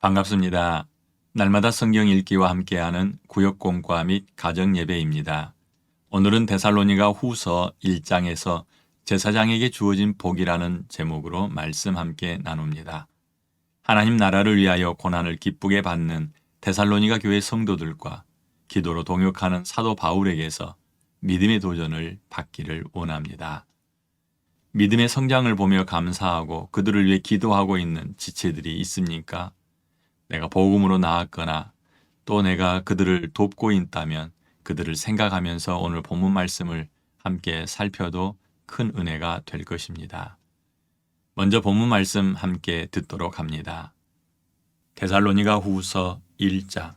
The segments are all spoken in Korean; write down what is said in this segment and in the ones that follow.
반갑습니다. 날마다 성경 읽기와 함께하는 구역 공과 및 가정 예배입니다. 오늘은 데살로니가 후서 1장에서 제사장에게 주어진 복이라는 제목으로 말씀 함께 나눕니다. 하나님 나라를 위하여 고난을 기쁘게 받는 데살로니가 교회 성도들과 기도로 동역하는 사도 바울에게서 믿음의 도전을 받기를 원합니다. 믿음의 성장을 보며 감사하고 그들을 위해 기도하고 있는 지체들이 있습니까? 내가 복음으로 나았거나 또 내가 그들을 돕고 있다면 그들을 생각하면서 오늘 본문 말씀을 함께 살펴도 큰 은혜가 될 것입니다. 먼저 본문 말씀 함께 듣도록 합니다. 데살로니가 후서 1장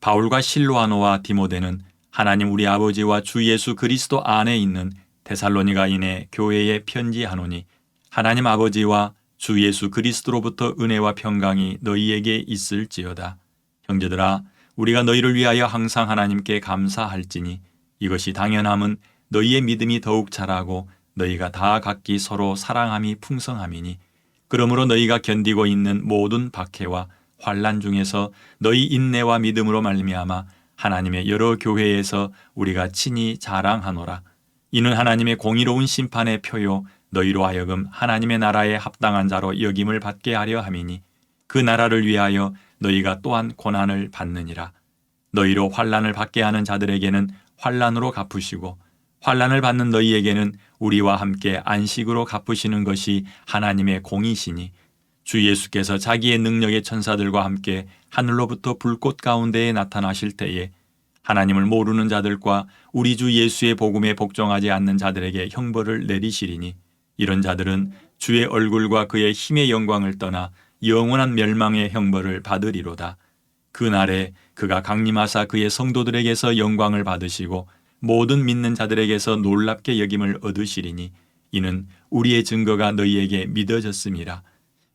바울과 실로아노와 디모데는 하나님 우리 아버지와 주 예수 그리스도 안에 있는 데살로니가인의 교회에 편지하노니 하나님 아버지와 주 예수 그리스도로부터 은혜와 평강이 너희에게 있을지어다. 형제들아, 우리가 너희를 위하여 항상 하나님께 감사할지니 이것이 당연함은 너희의 믿음이 더욱 자라고 너희가 다 각기 서로 사랑함이 풍성함이니 그러므로 너희가 견디고 있는 모든 박해와 환란 중에서 너희 인내와 믿음으로 말미암아 하나님의 여러 교회에서 우리가 친히 자랑하노라. 이는 하나님의 공의로운 심판의 표요 너희로 하여금 하나님의 나라에 합당한 자로 여김을 받게 하려 함이니 그 나라를 위하여 너희가 또한 고난을 받느니라. 너희로 환란을 받게 하는 자들에게는 환란으로 갚으시고 환란을 받는 너희에게는 우리와 함께 안식으로 갚으시는 것이 하나님의 공이시니 주 예수께서 자기의 능력의 천사들과 함께 하늘로부터 불꽃 가운데에 나타나실 때에 하나님을 모르는 자들과 우리 주 예수의 복음에 복종하지 않는 자들에게 형벌을 내리시리니 이런 자들은 주의 얼굴과 그의 힘의 영광을 떠나 영원한 멸망의 형벌을 받으리로다. 그날에 그가 강림하사 그의 성도들에게서 영광을 받으시고 모든 믿는 자들에게서 놀랍게 여김을 얻으시리니 이는 우리의 증거가 너희에게 믿어졌음이라.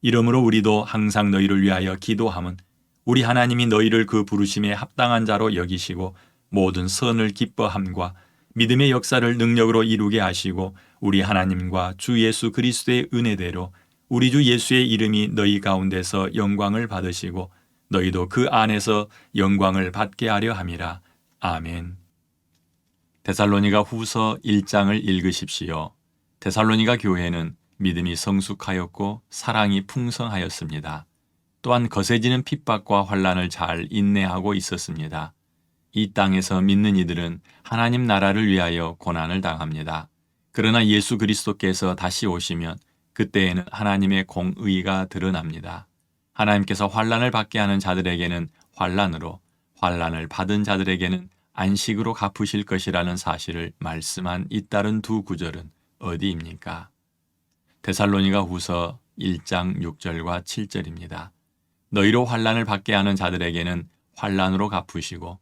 이러므로 우리도 항상 너희를 위하여 기도함은 우리 하나님이 너희를 그 부르심에 합당한 자로 여기시고 모든 선을 기뻐함과 믿음의 역사를 능력으로 이루게 하시고 우리 하나님과 주 예수 그리스도의 은혜대로 우리 주 예수의 이름이 너희 가운데서 영광을 받으시고 너희도 그 안에서 영광을 받게 하려 함이라. 아멘. 데살로니가 후서 1장을 읽으십시오. 데살로니가 교회는 믿음이 성숙하였고 사랑이 풍성하였습니다. 또한 거세지는 핍박과 환란을 잘 인내하고 있었습니다. 이 땅에서 믿는 이들은 하나님 나라를 위하여 고난을 당합니다. 그러나 예수 그리스도께서 다시 오시면 그때에는 하나님의 공의가 드러납니다. 하나님께서 환란을 받게 하는 자들에게는 환란으로 환란을 받은 자들에게는 안식으로 갚으실 것이라는 사실을 말씀한 잇따른 두 구절은 어디입니까? 데살로니가 후서 1장 6절과 7절입니다. 너희로 환란을 받게 하는 자들에게는 환란으로 갚으시고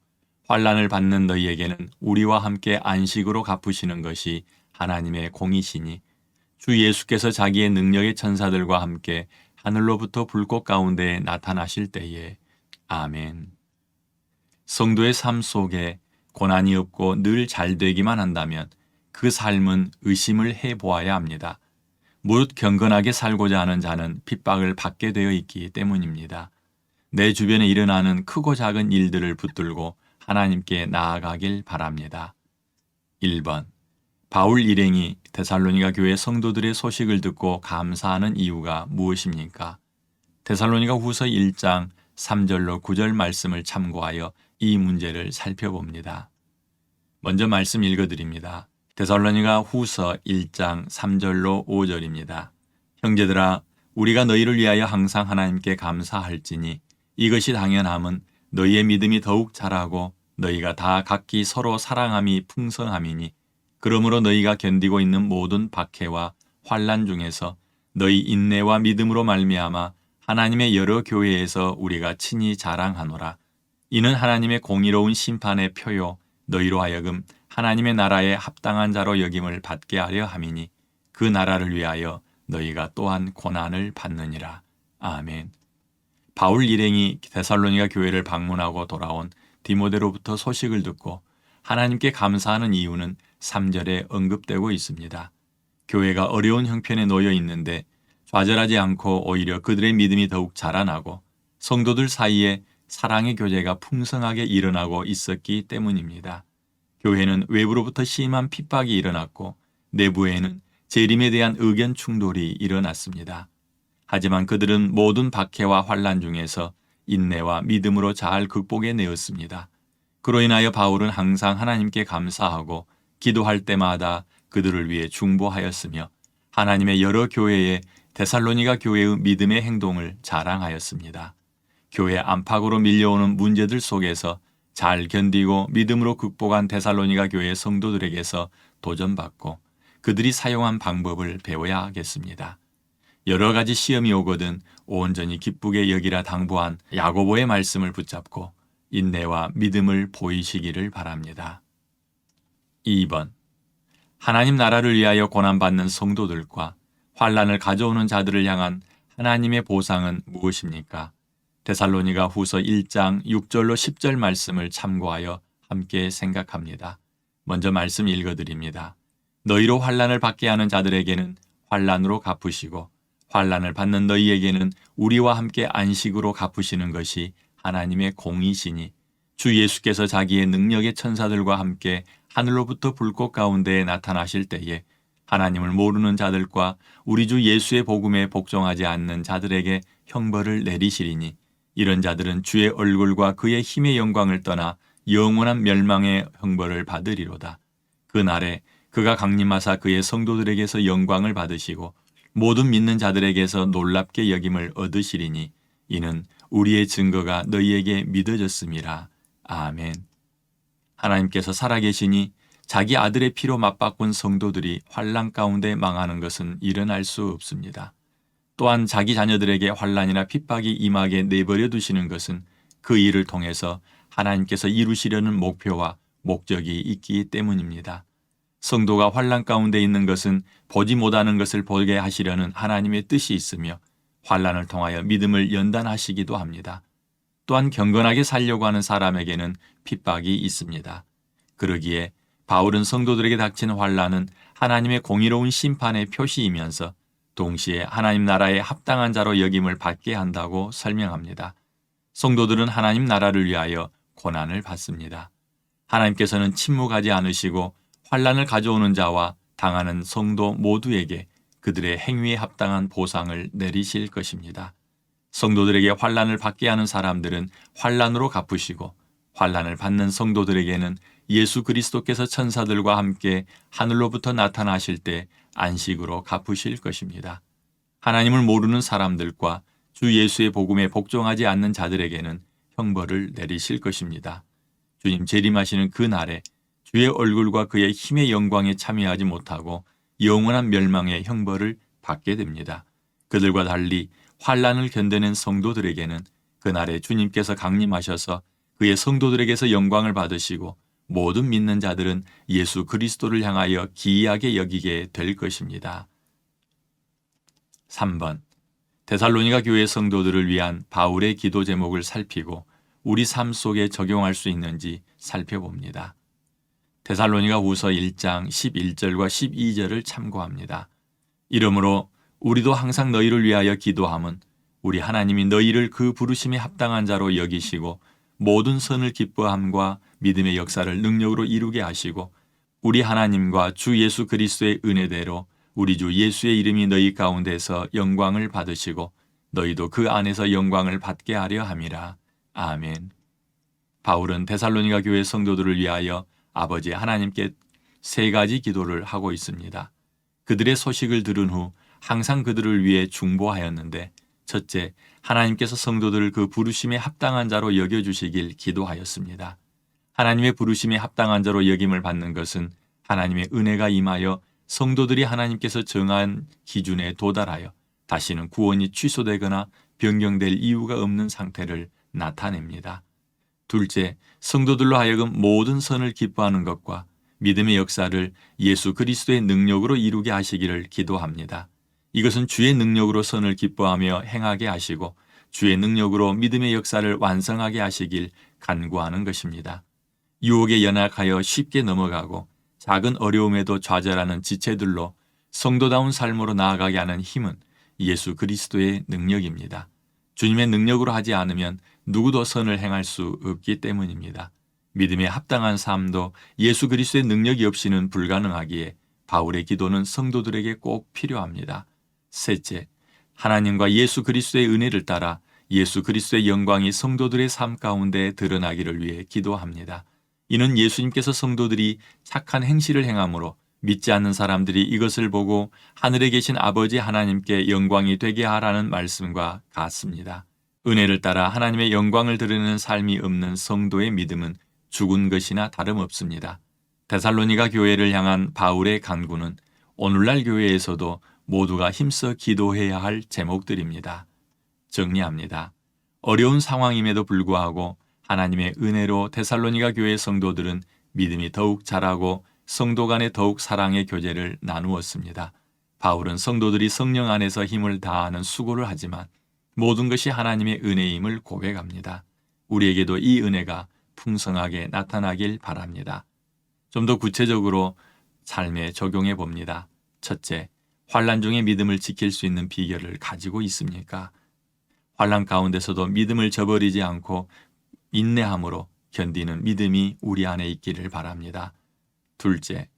환란을 받는 너희에게는 우리와 함께 안식으로 갚으시는 것이 하나님의 공이시니 주 예수께서 자기의 능력의 천사들과 함께 하늘로부터 불꽃 가운데에 나타나실 때에 아멘. 성도의 삶 속에 고난이 없고 늘 잘 되기만 한다면 그 삶은 의심을 해 보아야 합니다. 무릇 경건하게 살고자 하는 자는 핍박을 받게 되어 있기 때문입니다. 내 주변에 일어나는 크고 작은 일들을 붙들고 하나님께 나아가길 바랍니다. 1번 바울 일행이 데살로니가 교회 성도들의 소식을 듣고 감사하는 이유가 무엇입니까? 데살로니가 후서 1장 3절로 9절 말씀을 참고하여 이 문제를 살펴봅니다. 먼저 말씀 읽어드립니다. 데살로니가 후서 1장 3절로 5절입니다. 형제들아 우리가 너희를 위하여 항상 하나님께 감사할지니 이것이 당연함은 너희의 믿음이 더욱 자라고 너희가 다 각기 서로 사랑함이 풍성함이니 그러므로 너희가 견디고 있는 모든 박해와 환란 중에서 너희 인내와 믿음으로 말미암아 하나님의 여러 교회에서 우리가 친히 자랑하노라. 이는 하나님의 공의로운 심판의 표요 너희로 하여금 하나님의 나라에 합당한 자로 여김을 받게 하려 함이니 그 나라를 위하여 너희가 또한 고난을 받느니라. 아멘. 바울 일행이 데살로니가 교회를 방문하고 돌아온 디모데로부터 소식을 듣고 하나님께 감사하는 이유는 3절에 언급되고 있습니다. 교회가 어려운 형편에 놓여 있는데 좌절하지 않고 오히려 그들의 믿음이 더욱 자라나고 성도들 사이에 사랑의 교제가 풍성하게 일어나고 있었기 때문입니다. 교회는 외부로부터 심한 핍박이 일어났고 내부에는 재림에 대한 의견 충돌이 일어났습니다. 하지만 그들은 모든 박해와 환란 중에서 인내와 믿음으로 잘 극복해내었습니다. 그로 인하여 바울은 항상 하나님께 감사하고 기도할 때마다 그들을 위해 중보하였으며 하나님의 여러 교회에 데살로니가 교회의 믿음의 행동을 자랑하였습니다. 교회 안팎으로 밀려오는 문제들 속에서 잘 견디고 믿음으로 극복한 데살로니가 교회 성도들에게서 도전받고 그들이 사용한 방법을 배워야 하겠습니다. 여러 가지 시험이 오거든 온전히 기쁘게 여기라 당부한 야고보의 말씀을 붙잡고 인내와 믿음을 보이시기를 바랍니다. 2번 하나님 나라를 위하여 고난받는 성도들과 환란을 가져오는 자들을 향한 하나님의 보상은 무엇입니까? 데살로니가 후서 1장 6절로 10절 말씀을 참고하여 함께 생각합니다. 먼저 말씀 읽어드립니다. 너희로 환란을 받게 하는 자들에게는 환란으로 갚으시고 환란을 받는 너희에게는 우리와 함께 안식으로 갚으시는 것이 하나님의 공이시니 주 예수께서 자기의 능력의 천사들과 함께 하늘로부터 불꽃 가운데에 나타나실 때에 하나님을 모르는 자들과 우리 주 예수의 복음에 복종하지 않는 자들에게 형벌을 내리시리니 이런 자들은 주의 얼굴과 그의 힘의 영광을 떠나 영원한 멸망의 형벌을 받으리로다. 그날에 그가 강림하사 그의 성도들에게서 영광을 받으시고 모든 믿는 자들에게서 놀랍게 여김을 얻으시리니 이는 우리의 증거가 너희에게 믿어졌음이라. 아멘. 하나님께서 살아계시니 자기 아들의 피로 맞바꾼 성도들이 환란 가운데 망하는 것은 일어날 수 없습니다. 또한 자기 자녀들에게 환란이나 핍박이 임하게 내버려 두시는 것은 그 일을 통해서 하나님께서 이루시려는 목표와 목적이 있기 때문입니다. 성도가 환란 가운데 있는 것은 보지 못하는 것을 보게 하시려는 하나님의 뜻이 있으며 환란을 통하여 믿음을 연단하시기도 합니다. 또한 경건하게 살려고 하는 사람에게는 핍박이 있습니다. 그러기에 바울은 성도들에게 닥친 환란은 하나님의 공의로운 심판의 표시이면서 동시에 하나님 나라에 합당한 자로 여김을 받게 한다고 설명합니다. 성도들은 하나님 나라를 위하여 고난을 받습니다. 하나님께서는 침묵하지 않으시고 환란을 가져오는 자와 당하는 성도 모두에게 그들의 행위에 합당한 보상을 내리실 것입니다. 성도들에게 환란을 받게 하는 사람들은 환란으로 갚으시고 환란을 받는 성도들에게는 예수 그리스도께서 천사들과 함께 하늘로부터 나타나실 때 안식으로 갚으실 것입니다. 하나님을 모르는 사람들과 주 예수의 복음에 복종하지 않는 자들에게는 형벌을 내리실 것입니다. 주님 재림하시는 그 날에 주의 얼굴과 그의 힘의 영광에 참여하지 못하고 영원한 멸망의 형벌을 받게 됩니다. 그들과 달리 환란을 견뎌낸 성도들에게는 그날에 주님께서 강림하셔서 그의 성도들에게서 영광을 받으시고 모든 믿는 자들은 예수 그리스도를 향하여 기이하게 여기게 될 것입니다. 3번 데살로니가 교회 성도들을 위한 바울의 기도 제목을 살피고 우리 삶 속에 적용할 수 있는지 살펴봅니다. 데살로니가 후서 1장 11절과 12절을 참고합니다. 이러므로 우리도 항상 너희를 위하여 기도함은 우리 하나님이 너희를 그 부르심에 합당한 자로 여기시고 모든 선을 기뻐함과 믿음의 역사를 능력으로 이루게 하시고 우리 하나님과 주 예수 그리스도의 은혜대로 우리 주 예수의 이름이 너희 가운데서 영광을 받으시고 너희도 그 안에서 영광을 받게 하려 함이라. 아멘. 바울은 데살로니가 교회 성도들을 위하여 아버지 하나님께 세 가지 기도를 하고 있습니다. 그들의 소식을 들은 후 항상 그들을 위해 중보하였는데 첫째, 하나님께서 성도들을 그 부르심에 합당한 자로 여겨주시길 기도하였습니다. 하나님의 부르심에 합당한 자로 여김을 받는 것은 하나님의 은혜가 임하여 성도들이 하나님께서 정한 기준에 도달하여 다시는 구원이 취소되거나 변경될 이유가 없는 상태를 나타냅니다. 둘째, 성도들로 하여금 모든 선을 기뻐하는 것과 믿음의 역사를 예수 그리스도의 능력으로 이루게 하시기를 기도합니다. 이것은 주의 능력으로 선을 기뻐하며 행하게 하시고 주의 능력으로 믿음의 역사를 완성하게 하시길 간구하는 것입니다. 유혹에 연약하여 쉽게 넘어가고 작은 어려움에도 좌절하는 지체들로 성도다운 삶으로 나아가게 하는 힘은 예수 그리스도의 능력입니다. 주님의 능력으로 하지 않으면 누구도 선을 행할 수 없기 때문입니다. 믿음에 합당한 삶도 예수 그리스도의 능력이 없이는 불가능하기에 바울의 기도는 성도들에게 꼭 필요합니다. 셋째, 하나님과 예수 그리스도의 은혜를 따라 예수 그리스도의 영광이 성도들의 삶 가운데 드러나기를 위해 기도합니다. 이는 예수님께서 성도들이 착한 행실을 행함으로 믿지 않는 사람들이 이것을 보고 하늘에 계신 아버지 하나님께 영광이 되게 하라는 말씀과 같습니다. 은혜를 따라 하나님의 영광을 드리는 삶이 없는 성도의 믿음은 죽은 것이나 다름없습니다. 데살로니가 교회를 향한 바울의 간구는 오늘날 교회에서도 모두가 힘써 기도해야 할 제목들입니다. 정리합니다. 어려운 상황임에도 불구하고 하나님의 은혜로 데살로니가 교회 성도들은 믿음이 더욱 자라고 성도 간의 더욱 사랑의 교제를 나누었습니다. 바울은 성도들이 성령 안에서 힘을 다하는 수고를 하지만 모든 것이 하나님의 은혜임을 고백합니다. 우리에게도 이 은혜가 풍성하게 나타나길 바랍니다. 좀 더 구체적으로 삶에 적용해 봅니다. 첫째, 환란 중에 믿음을 지킬 수 있는 비결을 가지고 있습니까? 환란 가운데서도 믿음을 저버리지 않고 인내함으로 견디는 믿음이 우리 안에 있기를 바랍니다. 둘째,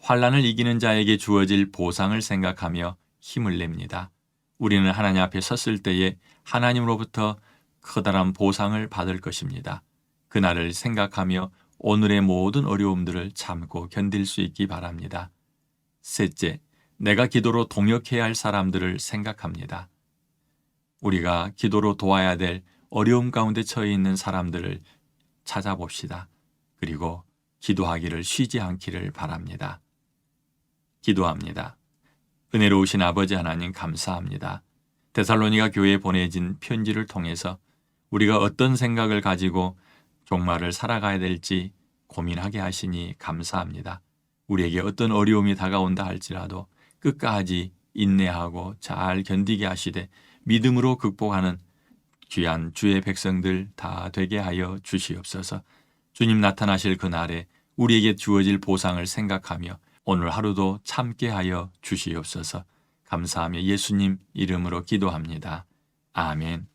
환란을 이기는 자에게 주어질 보상을 생각하며 힘을 냅니다. 우리는 하나님 앞에 섰을 때에 하나님으로부터 커다란 보상을 받을 것입니다. 그날을 생각하며 오늘의 모든 어려움들을 참고 견딜 수 있기 바랍니다. 셋째, 내가 기도로 동역해야 할 사람들을 생각합니다. 우리가 기도로 도와야 될 어려움 가운데 처해 있는 사람들을 찾아봅시다. 그리고 기도하기를 쉬지 않기를 바랍니다. 기도합니다. 은혜로우신 아버지 하나님 감사합니다. 데살로니가 교회에 보내진 편지를 통해서 우리가 어떤 생각을 가지고 종말을 살아가야 될지 고민하게 하시니 감사합니다. 우리에게 어떤 어려움이 다가온다 할지라도 끝까지 인내하고 잘 견디게 하시되 믿음으로 극복하는 귀한 주의 백성들 다 되게 하여 주시옵소서. 주님 나타나실 그날에 우리에게 주어질 보상을 생각하며 오늘 하루도 참게 하여 주시옵소서. 감사하며 예수님 이름으로 기도합니다. 아멘.